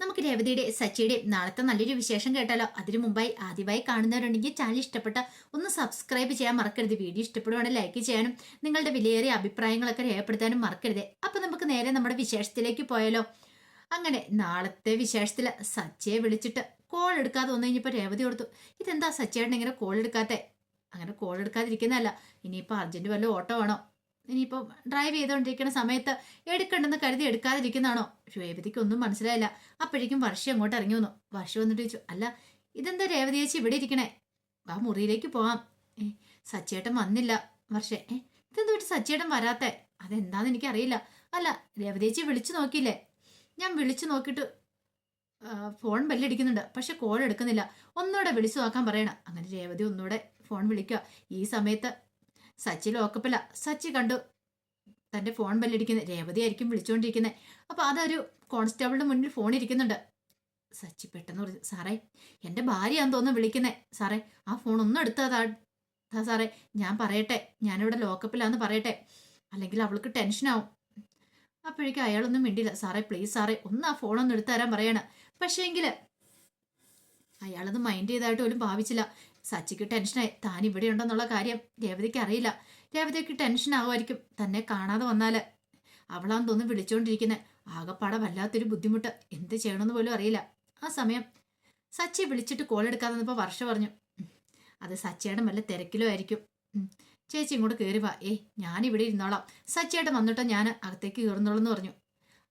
നമുക്ക് രേവതിയുടെ സച്ചിയുടെയും നാളത്തെ നല്ലൊരു വിശേഷം കേട്ടാലോ? അതിനു മുമ്പായി ആദ്യമായി കാണുന്നവരുണ്ടെങ്കിൽ ചാനൽ ഇഷ്ടപ്പെട്ട ഒന്ന് സബ്സ്ക്രൈബ് ചെയ്യാൻ മറക്കരുത്. വീഡിയോ ഇഷ്ടപ്പെടുവാണെങ്കിൽ ലൈക്ക് ചെയ്യാനും നിങ്ങളുടെ വിലയേറിയ അഭിപ്രായങ്ങളൊക്കെ രേഖപ്പെടുത്താനും മറക്കരുത്. അപ്പൊ നമുക്ക് നേരെ നമ്മുടെ വിശേഷത്തിലേക്ക് പോയാലോ? അങ്ങനെ നാളത്തെ വിശേഷത്തിൽ സച്ചയെ വിളിച്ചിട്ട് കോൾ എടുക്കാതെ വന്നു കഴിഞ്ഞപ്പോൾ രേവതി കൊടുത്തു ഇതെന്താ സച്ചേട്ടൻ ഇങ്ങനെ കോൾ എടുക്കാത്തെ? അങ്ങനെ കോൾ എടുക്കാതിരിക്കുന്നതല്ല ഇനിയിപ്പോൾ അർജന്റ് വല്ല ഓട്ടോ ആണോ ഇനിയിപ്പോൾ ഡ്രൈവ് ചെയ്തുകൊണ്ടിരിക്കുന്ന സമയത്ത് എടുക്കണ്ടെന്ന് കരുതി എടുക്കാതിരിക്കുന്നതാണോ? രേവതിക്ക് ഒന്നും മനസ്സിലായില്ല. അപ്പോഴേക്കും വർഷം അങ്ങോട്ട് ഇറങ്ങി വന്നു. വർഷം വന്നിട്ട് ചോദിച്ചു അല്ല ഇതെന്താ രേവതി ചേച്ചി ഇവിടെ ഇരിക്കണേ? ആ മുറിയിലേക്ക് പോവാം. ഏ സച്ചേട്ടൻ വന്നില്ല. വർഷേ ഏ ഇതെന്ത് വിട്ട് സച്ചേട്ടൻ വരാത്തെ? അതെന്താന്ന് എനിക്കറിയില്ല. അല്ല രേവതി ചേച്ചി വിളിച്ചു നോക്കിയില്ലേ? ഞാൻ വിളിച്ചു നോക്കിയിട്ട് ഫോൺ ബെല്ലടിക്കുന്നുണ്ട്. പക്ഷെ കോൾ എടുക്കുന്നില്ല. ഒന്നുകൂടെ വിളിച്ചു നോക്കാൻ പറയണം. അങ്ങനെ രേവതി ഒന്നുകൂടെ ഫോൺ വിളിക്കുക ഈ സമയത്ത് സച്ചി ലോക്കപ്പില്ല സച്ചി കണ്ടു. തന്റെ ഫോൺ ബെല്ലടിക്കുന്നത് രേവതി ആയിരിക്കും വിളിച്ചുകൊണ്ടിരിക്കുന്നത് അപ്പൊ അതൊരു കോൺസ്റ്റബിളിന്റെ മുന്നിൽ ഫോൺ ഇരിക്കുന്നുണ്ട് സച്ചി പെട്ടെന്ന് പറഞ്ഞു സാറേ എന്റെ ഭാര്യയാന്ന് തോന്നുന്നു വിളിക്കുന്നത് സാറേ ആ ഫോൺ ഒന്നും എടുത്താ സാറേ ഞാൻ പറയട്ടെ. ഞാനിവിടെ ലോക്കപ്പിലാന്ന് പറയട്ടെ. അല്ലെങ്കിൽ അവൾക്ക് ടെൻഷനാവും. അപ്പോഴേക്കും അയാളൊന്നും മിണ്ടില്ല സാറേ പ്ലീസ് സാറേ ഒന്ന് ആ ഫോണൊന്ന് എടുത്തു തരാൻ പറയണ. പക്ഷേങ്കിൽ അയാളത് മൈൻഡ് ചെയ്തായിട്ട് പോലും ഭാവിച്ചില്ല. സച്ചിക്ക് ടെൻഷനായി. താൻ ഇവിടെ ഉണ്ടെന്നുള്ള കാര്യം രേവതിക്ക് അറിയില്ല. രേവതിക്ക് ടെൻഷൻ ആവുമായിരിക്കും തന്നെ കാണാതെ വന്നാൽ അവളാന്ന് തോന്നുന്നു വിളിച്ചുകൊണ്ടിരിക്കുന്നത് ആകപ്പാടെ വല്ലാത്തൊരു ബുദ്ധിമുട്ട്. എന്ത് ചെയ്യണമെന്ന് പോലും അറിയില്ല. ആ സമയം സച്ചി വിളിച്ചിട്ട് കോൾ എടുക്കാതെ വന്നപ്പോൾ വർഷ പറഞ്ഞു. അത് സച്ചിയുടെ വല്ല തിരക്കിലോ ആയിരിക്കും. ചേച്ചി ഇങ്ങോട്ട് കയറി വാ. ഏയ് ഞാനിവിടെ ഇരുന്നോളാം. സച്ചിയായിട്ട് വന്നിട്ടോ ഞാൻ അകത്തേക്ക് കയറുന്നുള്ളൂ എന്ന് പറഞ്ഞു.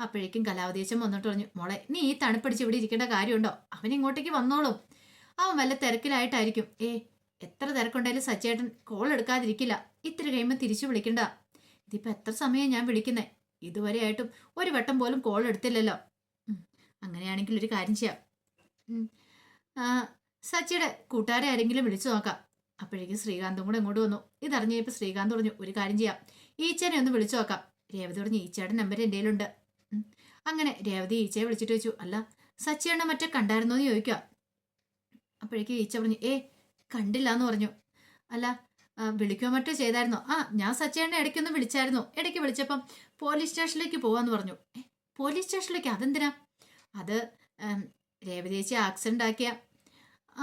അപ്പോഴേക്കും കലാവതീശം വന്നിട്ട് പറഞ്ഞു മോളെ നീ ഈ തണുപ്പടിച്ച് ഇവിടെ ഇരിക്കേണ്ട കാര്യമുണ്ടോ? അവൻ ഇങ്ങോട്ടേക്ക് വന്നോളും. അവൻ വല്ല തിരക്കിലായിട്ടായിരിക്കും. ഏ എത്ര തിരക്കുണ്ടായാലും സച്ചേട്ടൻ കോൾ എടുക്കാതിരിക്കില്ല. ഇത്ര കഴിയുമ്പോൾ തിരിച്ചു വിളിക്കണ്ട. ഇതിപ്പോ എത്ര സമയം ഞാൻ വിളിക്കുന്നേ? ഇതുവരെയായിട്ടും ഒരു വട്ടം പോലും കോൾ എടുത്തില്ലല്ലോ. അങ്ങനെയാണെങ്കിൽ ഒരു കാര്യം ചെയ്യാം. സച്ചിയുടെ കൂട്ടുകാരെ ആരെങ്കിലും വിളിച്ചു നോക്കാം. അപ്പോഴേക്കും ശ്രീകാന്തും കൂടെ ഇങ്ങോട്ട് വന്നു. ഇതറിഞ്ഞപ്പോൾ ശ്രീകാന്ത് പറഞ്ഞു ഒരു കാര്യം ചെയ്യാം. ഈച്ചേനെ ഒന്ന് വിളിച്ചു നോക്കാം. രേവതി പറഞ്ഞു ഈച്ചയുടെ നമ്പർ എന്റെ അങ്ങനെ രേവതി ഈച്ചയെ വിളിച്ചിട്ട് വെച്ചു അല്ല സച്ചിയണ്ണ മറ്റേ കണ്ടായിരുന്നോ എന്ന് ചോദിക്കുക അപ്പോഴേക്കും ഏച്ച പറഞ്ഞു ഏ കണ്ടില്ല എന്ന് പറഞ്ഞു. അല്ല വിളിക്കുകയോ മറ്റോ ചെയ്തായിരുന്നോ? ആ ഞാൻ സച്ചേണ്ണ ഇടയ്ക്കൊന്ന് വിളിച്ചായിരുന്നു. ഇടയ്ക്ക് വിളിച്ചപ്പം പോലീസ് സ്റ്റേഷനിലേക്ക് പോവാന്ന് പറഞ്ഞു. പോലീസ് സ്റ്റേഷനിലേക്ക്? അതെന്തിനാ? അത് രേവതി ചേച്ചി ആക്സിഡന്റ് ആക്കിയ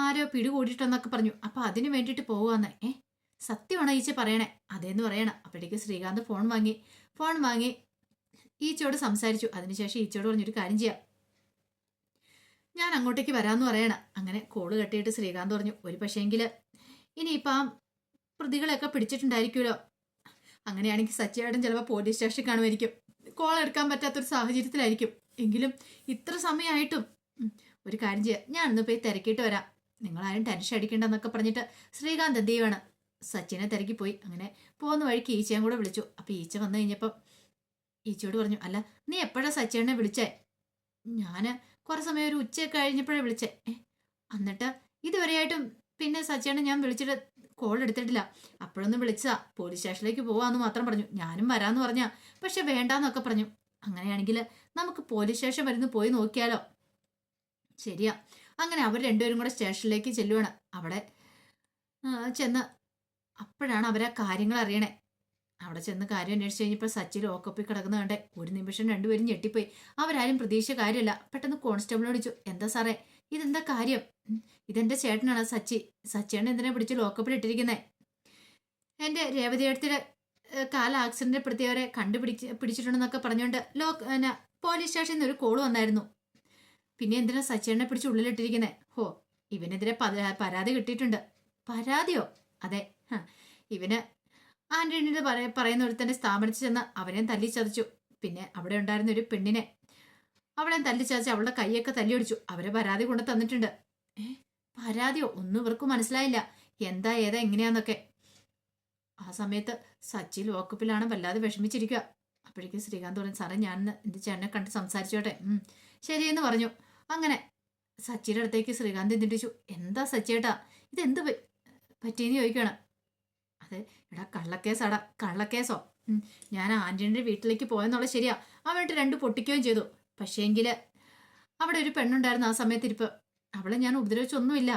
ആരോ പിടികൂടിയിട്ടെന്നൊക്കെ പറഞ്ഞു. അപ്പൊ അതിന് വേണ്ടിയിട്ട് പോവാന്ന്. ഏ സത്യമാണ് ഈച്ച പറയണേ? അതേന്ന് പറയണം. അപ്പോഴേക്ക് ശ്രീകാന്ത് ഫോൺ വാങ്ങി ഫോൺ വാങ്ങി ഈച്ചയോട് സംസാരിച്ചു. അതിനുശേഷം ഈച്ചയോട് പറഞ്ഞൊരു കാര്യം ചെയ്യാം. ഞാൻ അങ്ങോട്ടേക്ക് വരാമെന്ന് പറയണം. അങ്ങനെ കോൾ കെട്ടിയിട്ട് ശ്രീകാന്ത് പറഞ്ഞു ഒരു പക്ഷേങ്കിൽ ഇനിയിപ്പോൾ ആ പ്രതികളെയൊക്കെ പിടിച്ചിട്ടുണ്ടായിരിക്കുമല്ലോ. അങ്ങനെയാണെങ്കിൽ സച്ചിയേട്ടൻ ചിലപ്പോൾ പോലീസ് സ്റ്റേഷനിൽ കാണുമായിരിക്കും. കോൾ എടുക്കാൻ പറ്റാത്തൊരു സാഹചര്യത്തിലായിരിക്കും. എങ്കിലും ഇത്ര സമയമായിട്ടും ഒരു കാര്യം ചെയ്യാം. ഞാൻ ഇന്ന് പോയി തിരക്കിയിട്ട് വരാം. നിങ്ങളാരും ടെൻഷൻ അടിക്കേണ്ടെന്നൊക്കെ പറഞ്ഞിട്ട് ശ്രീകാന്ത് എന്ത് ചെയ്യുവാണ്? സച്ചിനെ തിരക്കി പോയി. അങ്ങനെ പോകുന്ന വഴിക്ക് ഈച്ചയും കൂടെ വിളിച്ചു. അപ്പോൾ ഈച്ച വന്നു കഴിഞ്ഞപ്പം ഈച്ചയോട് പറഞ്ഞു അല്ല നീ എപ്പോഴാണ് സച്ചിനെ വിളിച്ചേ? ഞാൻ കുറെ സമയം ഒരു ഉച്ച കഴിഞ്ഞപ്പോഴേ വിളിച്ചേ. എന്നിട്ട് ഇതുവരെയായിട്ടും പിന്നെ സച്ചേട്ടനെ ഞാൻ വിളിച്ചിട്ട് കോൾ എടുത്തിട്ടില്ല. അപ്പോഴൊന്നും വിളിച്ചതാ. പോലീസ് സ്റ്റേഷനിലേക്ക് പോവാന്ന് മാത്രം പറഞ്ഞു. ഞാനും വരാന്ന് പറഞ്ഞാ. പക്ഷെ വേണ്ടാന്നൊക്കെ പറഞ്ഞു. അങ്ങനെയാണെങ്കിൽ നമുക്ക് പോലീസ് സ്റ്റേഷൻ വരുന്ന് പോയി നോക്കിയാലോ? ശരിയാ. അങ്ങനെ അവർ രണ്ടുപേരും കൂടെ സ്റ്റേഷനിലേക്ക് ചെല്ലുവാണ്. അവിടെ ചെന്ന് അപ്പോഴാണ് അവരെ കാര്യങ്ങൾ അറിയണേ. അവിടെ ചെന്ന് കാര്യം അന്വേഷിച്ച് കഴിഞ്ഞപ്പോൾ സച്ചി ലോക്കപ്പിൽ കിടക്കുന്ന കണ്ടേ. ഒരു നിമിഷം രണ്ടുപേരും ഞെട്ടിപ്പോയി. അവരാരും പ്രതീക്ഷ കാര്യമല്ല. പെട്ടെന്ന് കോൺസ്റ്റബിളോട് ചോദിച്ചു എന്താ സാറേ? ഇതെന്താ കാര്യം? ഇതെന്റെ ചേട്ടനാണ് സച്ചി. സച്ചിയാണ് എന്തിനാ പിടിച്ച് ലോക്കപ്പിൽ ഇട്ടിരിക്കുന്നത് എന്റെ രേവതിയടുത്തിയുടെ കാല ആക്സിഡന്റ് പെടുത്തിയവരെ കണ്ടുപിടിച്ച് പിടിച്ചിട്ടുണ്ടെന്നൊക്കെ പറഞ്ഞുകൊണ്ട് ലോക്ക് എന്നാ പോലീസ് സ്റ്റേഷനിൽ നിന്ന് ഒരു കോൾ വന്നായിരുന്നു. പിന്നെ എന്തിനാ സച്ചിനെ പിടിച്ച് ഉള്ളിലിട്ടിരിക്കുന്നത് ഹോ ഇവനെതിരെ പരാതി കിട്ടിയിട്ടുണ്ട്. പരാതിയോ? അതെ. ഇവന് ആന്റണിയുടെ പറയ പറയുന്ന ഒരുത്തന്റെ സ്ഥാപനത്തിൽ ചെന്ന് അവനെ തല്ലിച്ചതച്ചു പിന്നെ അവിടെ ഉണ്ടായിരുന്ന ഒരു പെണ്ണിനെ അവളെ തല്ലി ചതച്ച് അവളുടെ കൈയൊക്കെ തല്ലിയൊടിച്ചു. അവരെ പരാതി കൊണ്ട് തന്നിട്ടുണ്ട്. പരാതിയോ? ഒന്നും ഇവർക്ക് മനസ്സിലായില്ല. എന്താ ഏതാ എങ്ങനെയാന്നൊക്കെ. ആ സമയത്ത് സച്ചി ലോക്കപ്പിലാണ് വല്ലാതെ വിഷമിച്ചിരിക്കുക. അപ്പോഴേക്കും ശ്രീകാന്ത് പറഞ്ഞു സാറേ ഞാൻ എന്റെ ചേട്ടനെ കണ്ട് സംസാരിച്ചോട്ടെ. ശരിയെന്ന് പറഞ്ഞു. അങ്ങനെ സച്ചിയുടെ അടുത്തേക്ക് ശ്രീകാന്ത് എന്തിട്ടു എന്താ സച്ചിയേട്ടാ ഇതെന്ത് പറ്റിയെന്ന് ചോദിക്കണം അതെ എടാ കള്ളക്കേസാടാ കള്ളക്കേസോ. ഞാൻ ആന്റണിയുടെ വീട്ടിലേക്ക് പോയെന്നുള്ള ശരിയാ. അവനായിട്ട് രണ്ട് പൊട്ടിക്കുകയും ചെയ്തു. പക്ഷേങ്കിൽ അവിടെ ഒരു പെണ്ണുണ്ടായിരുന്നു ആ സമയത്ത് ഇരിപ്പ്. അവളെ ഞാൻ ഉപദ്രവിച്ചൊന്നുമില്ല.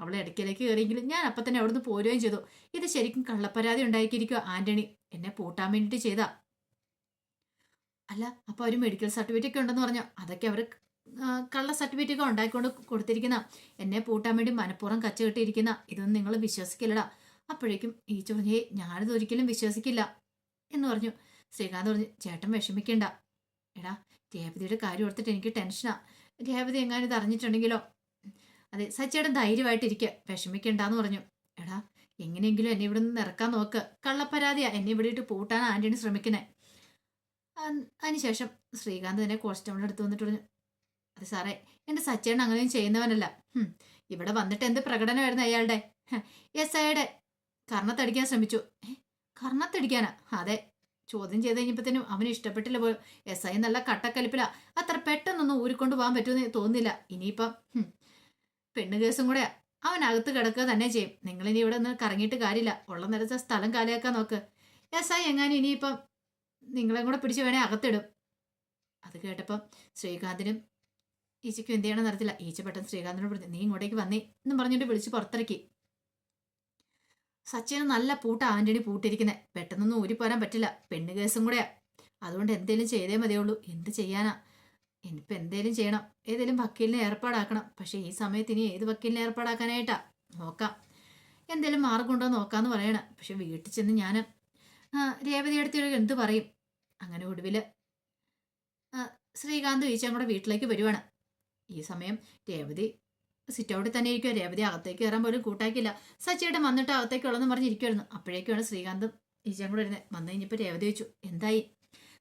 അവളെ ഇടയ്ക്കിലേക്ക് കയറിയെങ്കിലും ഞാൻ അപ്പം തന്നെ അവിടുന്ന് പോരുകയും ചെയ്തു. ഇത് ശരിക്കും കള്ളപ്പരാതി ഉണ്ടാക്കിയിരിക്കുക ആന്റണി. എന്നെ പൂട്ടാൻ വേണ്ടിയിട്ട് ചെയ്താ. അല്ല അപ്പോൾ ഒരു മെഡിക്കൽ സർട്ടിഫിക്കറ്റ് ഒക്കെ ഉണ്ടെന്ന് പറഞ്ഞു? അതൊക്കെ അവർ കള്ള സർട്ടിഫിക്കറ്റ് ഉണ്ടാക്കിക്കൊണ്ട് കൊടുത്തിരിക്കുന്ന. എന്നെ പൂട്ടാൻ വേണ്ടി മനഃപൂർവം കച്ച കെട്ടിയിരിക്കുന്ന ഇതൊന്നും നിങ്ങൾ വിശ്വസിക്കില്ലടാ. അപ്പോഴേക്കും ഈച്ച പറഞ്ഞേ ഞാനിത് ഒരിക്കലും വിശ്വസിക്കില്ല എന്ന് പറഞ്ഞു. ശ്രീകാന്ത് പറഞ്ഞു ചേട്ടൻ വിഷമിക്കണ്ട. എടാ രേവതിയുടെ കാര്യം ഓർത്തിട്ട് എനിക്ക് ടെൻഷനാ രേവതി എങ്ങാനും ഇത് അറിഞ്ഞിട്ടുണ്ടെങ്കിലോ? അതെ സച്ചേട്ടൻ ധൈര്യമായിട്ടിരിക്കുക വിഷമിക്കണ്ടെന്ന് പറഞ്ഞു. എടാ എങ്ങനെയെങ്കിലും എന്നെ ഇവിടെ നിന്ന് ഇറക്കാൻ നോക്ക്. കള്ളപ്പരാതിയാ എന്നെ ഇവിടെ ഇട്ട് പൂട്ടാൻ ആന്റണി ശ്രമിക്കുന്നേ. അതിനുശേഷം ശ്രീകാന്ത് തന്നെ കോൺസ്റ്റബിളിന്റെ അടുത്ത് വന്നിട്ട് പറഞ്ഞു അത് സാറേ എന്റെ സച്ചേട്ടൻ അങ്ങനെയും ചെയ്യുന്നവനല്ല. ഇവിടെ വന്നിട്ട് എന്ത് പ്രകടനമായിരുന്നു അയാളുടെ? എസ് ഐയുടെ. കർണത്തടിക്കാൻ ശ്രമിച്ചു. കർണത്തടിക്കാനാ? അതെ ചോദ്യം ചെയ്ത് കഴിഞ്ഞപ്പോഴത്തേനും അവന് ഇഷ്ടപ്പെട്ടില്ല പോലും. എസ് ഐ നല്ല കട്ടക്കലിപ്പില. അത്ര പെട്ടെന്നൊന്നും ഊരിക്കൊണ്ട് പോകാൻ പറ്റുമെന്ന് തോന്നുന്നില്ല. ഇനിയിപ്പം പെണ്ണു കേസും കൂടെ അവൻ അകത്ത് കിടക്കുക തന്നെ ചെയ്യും. നിങ്ങൾ ഇനി ഇവിടെ നിന്ന് കറങ്ങിയിട്ട് കാര്യമില്ല. ഉള്ള നിലച്ച സ്ഥലം കാലിയാക്കാൻ നോക്ക്. എസ് ഐ എങ്ങാനും ഇനിയിപ്പം നിങ്ങളെ കൂടെ പിടിച്ച് വേണേ അകത്തിടും. അത് കേട്ടപ്പം ശ്രീകാന്തിനും ഈച്ചയ്ക്കും എന്ത് ചെയ്യണം നടത്തില്ല ഈച്ച പെട്ടെന്ന് ശ്രീകാന്തിനോട് പറഞ്ഞു നീ ഇങ്ങോട്ടേക്ക് വന്നേ എന്നും പറഞ്ഞിട്ട് വിളിച്ച് പുറത്തിറക്കി. സച്ചിന് നല്ല പൂട്ട ആന്റണി പൂട്ടിരിക്കുന്നത് പെട്ടെന്നൊന്നും ഊരിപ്പോരാൻ പറ്റില്ല. പെണ്ണ് കേസും കൂടെയാ. അതുകൊണ്ട് എന്തേലും ചെയ്തേ മതിയുള്ളൂ. എന്ത് ചെയ്യാനാ? ഇനിയിപ്പോൾ എന്തേലും ചെയ്യണം. ഏതേലും വക്കീലിനെ ഏർപ്പാടാക്കണം. പക്ഷേ ഈ സമയത്ത് ഇനി ഏത് വക്കീലിനെ ഏർപ്പാടാക്കാനായിട്ടാ? നോക്കാം. എന്തേലും മാർഗമുണ്ടോ നോക്കാന്ന് പറയണം. പക്ഷെ വീട്ടിൽ ചെന്ന് ഞാൻ രേവതി അടുത്ത് എന്ത് പറയും? അങ്ങനെ ഒടുവിൽ ശ്രീകാന്ത് ഈച്ചയും കൂടെ വീട്ടിലേക്ക് വരുവാണ്. ഈ സമയം രേവതി സിറ്റ് ഔട്ടിൽ തന്നെ ഇരിക്കുക രേവതി അകത്തേക്ക് കയറാൻ പോലും കൂട്ടാക്കില്ല സച്ചിയുടെ വന്നിട്ട് അകത്തേക്ക് ഉള്ളതെന്ന് പറഞ്ഞിരിക്കുമായിരുന്നു അപ്പോഴേക്കാണ് ശ്രീകാന്തും ഈച്ചയും കൂടെ വരുന്നത്. വന്നു കഴിഞ്ഞപ്പോൾ രേവതി ചോദിച്ചു എന്തായി?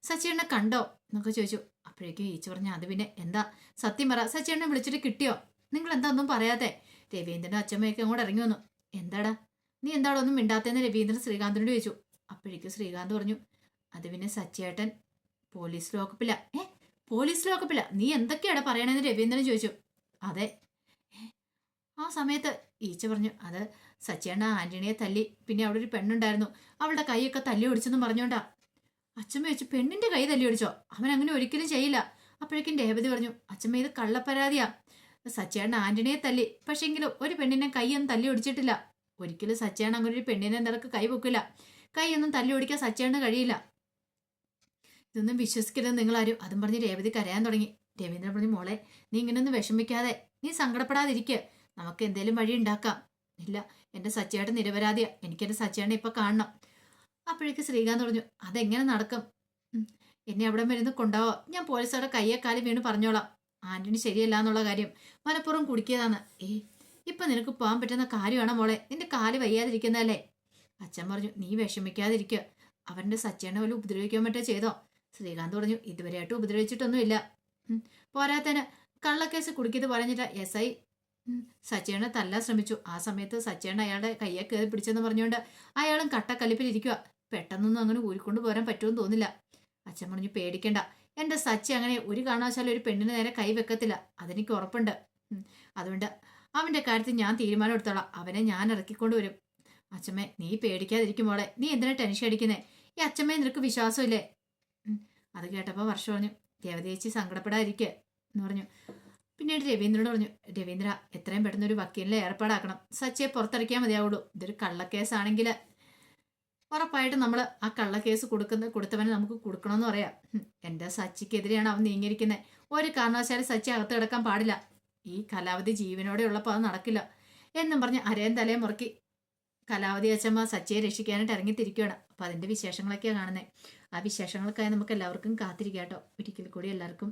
സച്ചിയേണ്ണെ കണ്ടോ എന്നൊക്കെ ചോദിച്ചു. അപ്പോഴേക്കും ഈച്ച പറഞ്ഞു അത് പിന്നെ എന്താ? സത്യം പറ. സച്ചിയേണ്ണെ വിളിച്ചിട്ട് കിട്ടിയോ? നിങ്ങൾ എന്താ ഒന്നും പറയാതെ? രവീന്ദ്രനും അച്ഛമ്മയൊക്കെ അങ്ങോട്ട് ഇറങ്ങി വന്നു. എന്താടാ? നീ എന്താടാ ഒന്നും മിണ്ടാത്തതെന്ന്? രവീന്ദ്രൻ ശ്രീകാന്തിനോട് ചോദിച്ചു. അപ്പോഴേക്കും ശ്രീകാന്ത് പറഞ്ഞു അത് പിന്നെ സച്ചിയേട്ടൻ പോലീസ് ലോക്കപ്പില്ല ഏ? പോലീസ് ലോക്കപ്പില്ല നീ എന്തൊക്കെയാടാ പറയണേന്ന്? രവീന്ദ്രൻ ചോദിച്ചു. അതെ സമയത്ത് ഈച്ച പറഞ്ഞു അത് സച്ചിയണ്ണ ആന്റണിയെ തല്ലി. പിന്നെ അവിടെ ഒരു പെണ്ണുണ്ടായിരുന്നു. അവളുടെ കൈയൊക്കെ തല്ലി ഒടിച്ചെന്നും പറഞ്ഞോണ്ടാ. അച്ഛമ്മ വെച്ച് പെണ്ണിന്റെ കൈ തല്ലി ഒടിച്ചോ അവൻ അങ്ങനെ ഒരിക്കലും ചെയ്യില്ല. അപ്പോഴേക്കും രേവതി പറഞ്ഞു അച്ഛമ്മ ഇത് കള്ളപ്പരാതിയാ. സച്ചേണ്ണ ആന്റണിയെ തല്ലി. പക്ഷെങ്കിലും ഒരു പെണ്ണിനെ കൈയൊന്നും തല്ലി ഒടിച്ചിട്ടില്ല ഒരിക്കലും സച്ചേണ്ണ അങ്ങനെ ഒരു പെണ്ണിനെ നിനക്ക് കൈ പൊക്കില്ല. കൈയൊന്നും തല്ലി ഒടിക്കാൻ സച്ചിയണ്ണ കഴിയില്ല. ഇതൊന്നും വിശ്വസിക്കരുത് നിങ്ങളാരും അതും പറഞ്ഞ് രേവതി കരയാൻ തുടങ്ങി. രവീന്ദ്രൻ പറഞ്ഞു മോളെ നീ ഇങ്ങനെയൊന്നും വിഷമിക്കാതെ. നീ സങ്കടപ്പെടാതിരിക്കുക നമുക്ക് എന്തേലും വഴി ഉണ്ടാക്കാം ഇല്ല എന്റെ സച്ചിയേട്ടൻ നിരപരാധിയാ. എനിക്ക് എന്റെ സച്ചിയേട്ടനെ ഇപ്പൊ കാണണം. അപ്പോഴേക്ക് ശ്രീകാന്ത് പറഞ്ഞു അതെങ്ങനെ നടക്കും? എന്നെ അവിടെ വരുന്ന് കൊണ്ടാവോ ഞാൻ പോലീസുകാരുടെ കയ്യെ കാലം വീണ് പറഞ്ഞോളാം. ആന്റണി ശരിയല്ല എന്നുള്ള കാര്യം മലപ്പുറം കുടിക്കിയതാണ്. ഏ ഇപ്പൊ നിനക്ക് പോകാൻ പറ്റുന്ന കാര്യമാണ് മോളെ? നിന്റെ കാൽ വയ്യാതിരിക്കുന്നതല്ലേ? അച്ഛൻ പറഞ്ഞു നീ വിഷമിക്കാതിരിക്കുക അവന്റെ സച്ചേനെ പോലും ഉപദ്രവിക്കാൻ പറ്റോ ചെയ്തോ? ശ്രീകാന്ത് പറഞ്ഞു ഇതുവരെയായിട്ട് ഉപദ്രവിച്ചിട്ടൊന്നുമില്ല. പോരാത്തന് കള്ളക്കേസ് കുടിക്കിയത് പറഞ്ഞിട്ട് എസ് ഐ സച്ചേണ തല്ലാൻ ശ്രമിച്ചു. ആ സമയത്ത് സച്ചേണ അയാളുടെ കയ്യെ കയറി പിടിച്ചെന്ന് പറഞ്ഞുകൊണ്ട് അയാളും കട്ടക്കലിപ്പിലിരിക്കുക പെട്ടെന്നൊന്നും അങ്ങനെ ഊരിക്കൊണ്ട് പോരാൻ പറ്റുമെന്ന് തോന്നില്ല. അച്ഛൻ പറഞ്ഞു പേടിക്കണ്ട. എന്റെ സച്ചി അങ്ങനെ ഒരു കാരണവശാലും ഒരു പെണ്ണിന് നേരെ കൈ വെക്കത്തില്ല. അതെനിക്ക് ഉറപ്പുണ്ട്. അതുകൊണ്ട് അവന്റെ കാര്യത്തിൽ ഞാൻ തീരുമാനം എടുത്തോളാം. അവനെ ഞാൻ ഇറക്കിക്കൊണ്ട് വരും. അച്ഛമ്മേ നീ പേടിക്കാതിരിക്കും മോളെ. നീ എന്തിനാ ടെൻഷൻ അടിക്കുന്നേ? ഈ അച്ഛമ്മേ നിനക്ക് വിശ്വാസമില്ലേ? അത് കേട്ടപ്പോൾ വർഷം പറഞ്ഞു ദേവതേച്ചി സങ്കടപ്പെടാതിരിക്കുക എന്ന് പറഞ്ഞു. പിന്നീട് രവീന്ദ്രനോട് പറഞ്ഞു രവീന്ദ്ര എത്രയും പെട്ടെന്ന് ഒരു വക്കീലിനെ ഏർപ്പാടാക്കണം. സച്ചിയെ പുറത്തിറക്കിയാൽ മതിയാവുള്ളൂ. ഇതൊരു കള്ളക്കേസാണെങ്കിൽ ഉറപ്പായിട്ടും നമ്മൾ ആ കള്ളക്കേസ് കൊടുക്കുന്ന കൊടുത്തവനെ നമുക്ക് കൊടുക്കണമെന്ന് പറയാം. എന്റെ സച്ചിക്കെതിരെയാണ് അവൻ നീങ്ങിയിരിക്കുന്നത് ഒരു കാരണവശാലും സച്ചി അകത്ത് കിടക്കാൻ പാടില്ല. ഈ കലാവധി ജീവനോടെ ഉള്ളപ്പോൾ അത് നടക്കില്ല. എന്നും പറഞ്ഞ് അരയും തലയും മുറക്കി കലാവധി അച്ഛമ്മ സച്ചിയെ രക്ഷിക്കാനായിട്ട് ഇറങ്ങിത്തിരിക്കുകയാണ് അപ്പോൾ അതിന്റെ വിശേഷങ്ങളൊക്കെയാണ് കാണുന്നത് ആ വിശേഷങ്ങൾക്കായി നമുക്ക് എല്ലാവർക്കും കാത്തിരിക്കാം കേട്ടോ ഒരിക്കൽ കൂടി എല്ലാവർക്കും